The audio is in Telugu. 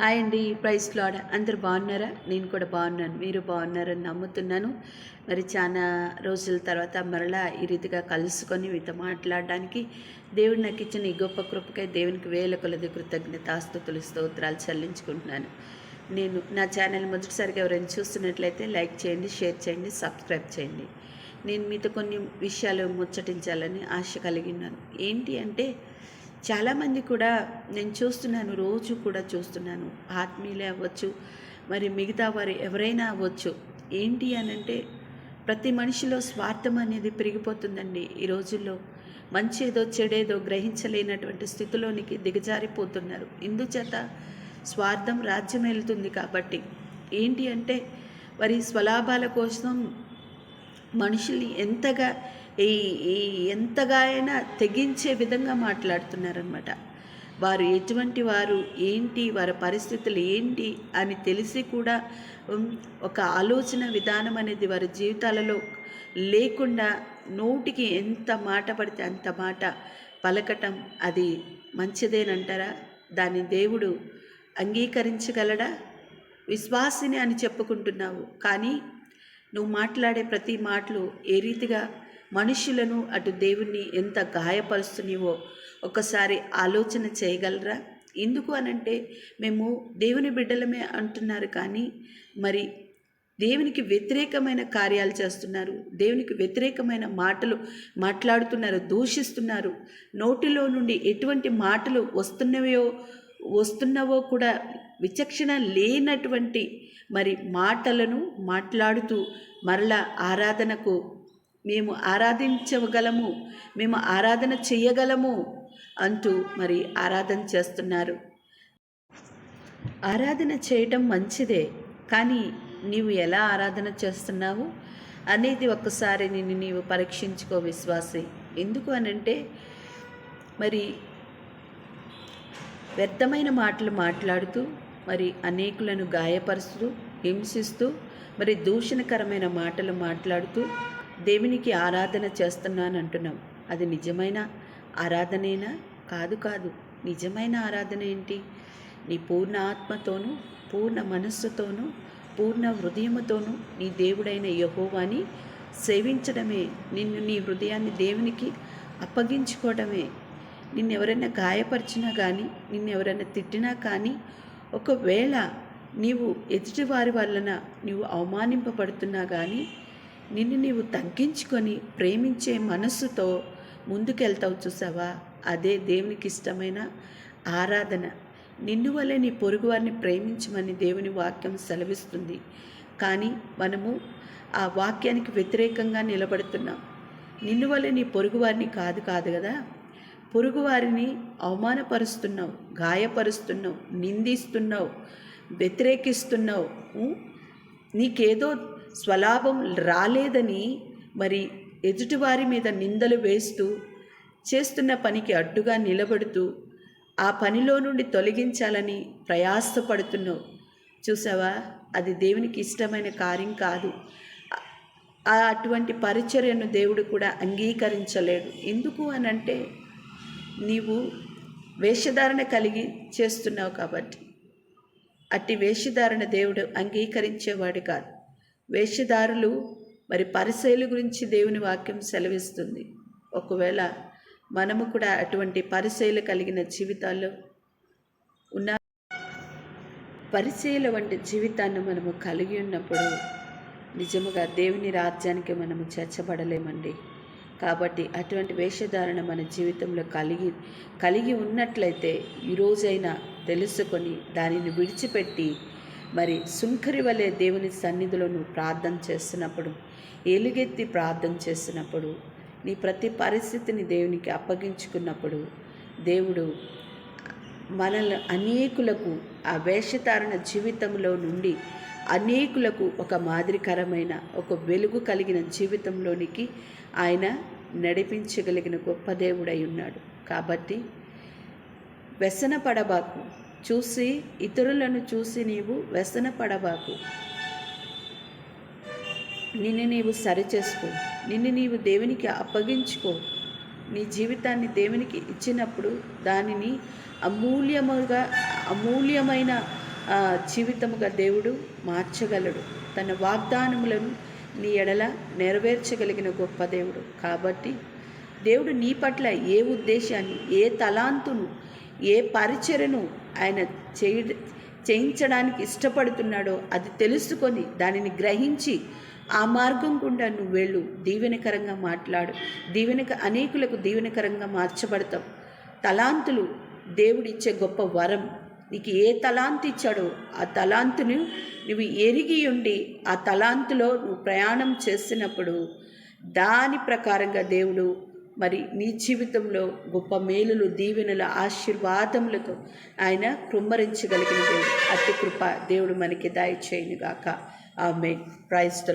హాయ్ అండి ప్రైస్ లాడ్ అందరు బాగున్నారా? నేను కూడా బాగున్నాను. మీరు బాగున్నారని నమ్ముతున్నాను. మరి చాలా రోజుల తర్వాత మరలా ఈ రీతిగా కలుసుకొని మీతో మాట్లాడడానికి దేవుడు నాకు ఇచ్చిన ఈ గొప్ప కృపకై దేవునికి వేల కొలది కృతజ్ఞతాస్తుతులు స్తోత్రాలు చెల్లించుకుంటున్నాను. నేను నా ఛానల్ మొదటిసారిగా ఎవరైనా చూస్తున్నట్లయితే లైక్ చేయండి షేర్ చేయండి సబ్స్క్రైబ్ చేయండి. నేను మీతో కొన్ని విషయాలు ముచ్చటించాలని ఆశ కలిగి ఉన్నాను. ఏంటి అంటే చాలామంది కూడా నేను చూస్తున్నాను రోజు కూడా చూస్తున్నాను. ఆత్మీయులే అవ్వచ్చు మరి మిగతా వారు ఎవరైనా అవ్వచ్చు. ఏంటి అని అంటే ప్రతి మనిషిలో స్వార్థం అనేది పెరిగిపోతుందండి ఈ రోజుల్లో. మంచి ఏదో చెడేదో గ్రహించలేనటువంటి స్థితిలోనికి దిగజారిపోతున్నారు. ఇందుచేత స్వార్థం రాజ్యం వెళ్తుంది కాబట్టి. ఏంటి అంటే వారి స్వలాభాల కోసం మనుషుల్ని ఎంతగా ఈ ఈ ఎంతగా అయినా తెగించే విధంగా మాట్లాడుతున్నారనమాట వారు ఎటువంటి వారు ఏంటి వారి పరిస్థితులు ఏంటి అని తెలిసి కూడా ఒక ఆలోచన విధానం అనేది వారి జీవితాలలో లేకుండా నోటికి ఎంత మాట పడితే అంత మాట పలకటం అది మంచిదేనంటారా? దాన్ని దేవుడు అంగీకరించగలడా? విశ్వాసిని అని చెప్పుకుంటున్నావు. కానీ నువ్వు మాట్లాడే ప్రతి మాటలు ఏ రీతిగా మనుషులను అటు దేవుణ్ణి ఎంత గాయపరుస్తున్నావో ఒకసారి ఆలోచన చేయగలరా? ఎందుకు అనంటే మేము దేవుని బిడ్డలమే అంటున్నారు కానీ మరి దేవునికి వ్యతిరేకమైన కార్యాలు చేస్తున్నారు దేవునికి వ్యతిరేకమైన మాటలు మాట్లాడుతున్నారు దూషిస్తున్నారు. నోటిలో నుండి ఎటువంటి మాటలు వస్తున్నవో వస్తున్నవో కూడా విచక్షణ లేనటువంటి మరి మాటలను మాట్లాడుతూ మరలా ఆరాధనకు మేము ఆరాధించగలము మేము ఆరాధన చేయగలము అంటూ మరి ఆరాధన చేస్తున్నారు. ఆరాధన చేయటం మంచిదే కానీ నీవు ఎలా ఆరాధన చేస్తున్నావు అనేది ఒక్కసారి నిన్ను నీవు పరీక్షించుకో విశ్వాసి. ఎందుకు అనంటే మరి వ్యర్థమైన మాటలు మాట్లాడుతూ మరి అనేకులను గాయపరుస్తూ హింసిస్తూ మరి దూషణకరమైన మాటలు మాట్లాడుతూ దేవునికి ఆరాధన చేస్తున్నాను అంటున్నాం అది నిజమైన ఆరాధనేనా? కాదు కాదు. నిజమైన ఆరాధన ఏంటి? నీ పూర్ణ ఆత్మతోనూ పూర్ణ మనస్సుతోనూ పూర్ణ హృదయముతోనూ నీ దేవుడైన యహోవాని సేవించడమే. నిన్ను నీ హృదయాన్ని దేవునికి అప్పగించుకోవడమే. నిన్ను ఎవరైనా గాయపరిచినా కానీ నిన్ను ఎవరైనా తిట్టినా కానీ ఒకవేళ నీవు ఎదుటివారి వలన నీవు అవమానింపబడుతున్నా కానీ నిన్ను నీవు తగ్గించుకొని ప్రేమించే మనస్సుతో ముందుకెళ్తావు చూసావా? అదే దేవునికి ఇష్టమైన ఆరాధన. నిన్ను వల్లే నీ పొరుగువారిని ప్రేమించమని దేవుని వాక్యం సెలవిస్తుంది. కానీ మనము ఆ వాక్యానికి వ్యతిరేకంగా నిలబడుతున్నాం. నిన్ను వలె నీ పొరుగువారిని కాదు కాదు కదా? పొరుగువారిని అవమానపరుస్తున్నావు గాయపరుస్తున్నావు నిందిస్తున్నావు వ్యతిరేకిస్తున్నావు. నీకేదో స్వలాభం రాలేదని మరి ఎదుటివారి మీద నిందలు వేస్తూ చేస్తున్న పనికి అడ్డుగా నిలబడుతూ ఆ పనిలో నుండి తొలగించాలని ప్రయాసపడుతున్నావు చూసావా? అది దేవునికి ఇష్టమైన కార్యం కాదు. అటువంటి పరిచర్యను దేవుడు కూడా అంగీకరించలేడు. ఎందుకు అని అంటే నీవు వేషధారణ కలిగి చేస్తున్నావు కాబట్టి. అట్టి వేషధారణ దేవుడు అంగీకరించేవాడు కాదు. వేషధారులు మరి పరిశైలు గురించి దేవుని వాక్యం సెలవిస్తుంది. ఒకవేళ మనము కూడా అటువంటి పరిశైలు కలిగిన జీవితాల్లో ఉన్న పరిచయల వంటి జీవితాన్ని మనము కలిగి ఉన్నప్పుడు నిజముగా దేవుని రాజ్యానికి మనము చేర్చబడలేమండి. కాబట్టి అటువంటి వేషధారణ మన జీవితంలో కలిగి కలిగి ఉన్నట్లయితే ఈరోజైనా తెలుసుకొని దానిని విడిచిపెట్టి మరి సుంకరి వలె దేవుని సన్నిధిలో నువ్వు ప్రార్థన చేస్తున్నప్పుడు ఎలుగెత్తి ప్రార్థన చేస్తున్నప్పుడు నీ ప్రతి పరిస్థితిని దేవునికి అప్పగించుకున్నప్పుడు దేవుడు మనల్ని అనేకులకు ఆ వేషధారణ జీవితంలో నుండి అనేకులకు ఒక మాదిరికరమైన ఒక వెలుగు కలిగిన జీవితంలోనికి ఆయన నడిపించగలిగిన గొప్ప దేవుడై ఉన్నాడు. కాబట్టి వ్యసన పడబాకు చూసి ఇతరులను చూసి నీవు వ్యసన పడబాకు నిన్ను నీవు సరిచేసుకో. నిన్ను నీవు దేవునికి అప్పగించుకో. నీ జీవితాన్ని దేవునికి ఇచ్చినప్పుడు దానిని అమూల్యముగా అమూల్యమైన జీవితముగా దేవుడు మార్చగలడు. తన వాగ్దానములను నీ ఎడల నెరవేర్చగలిగిన గొప్ప దేవుడు. కాబట్టి దేవుడు నీ పట్ల ఏ ఉద్దేశాన్ని ఏ తలాంతును ఏ పరిచయను ఆయన చేయ చేయించడానికి ఇష్టపడుతున్నాడో అది తెలుసుకొని దానిని గ్రహించి ఆ మార్గం గుండా నువ్వు వెళ్ళు. దీవెనకరంగా మాట్లాడు. దీవెనక అనేకులకు దీవెనకరంగా మార్చబడతావు. తలాంతులు దేవుడిచ్చే గొప్ప వరం. నీకు ఏ తలాంతు ఇచ్చాడో ఆ తలాంతును నువ్వు ఎరిగి ఉండి ఆ తలాంతులో నువ్వు ప్రయాణం చేసినప్పుడు దాని ప్రకారంగా దేవుడు మరి నీ జీవితంలో గొప్ప మేలులు దీవెనల ఆశీర్వాదములతో ఆయన కృమ్మరించగలిగిన దేవుడు. అతి కృప దేవుడు మనకి దయచేయునుగాక. ఆమె ప్రైజ్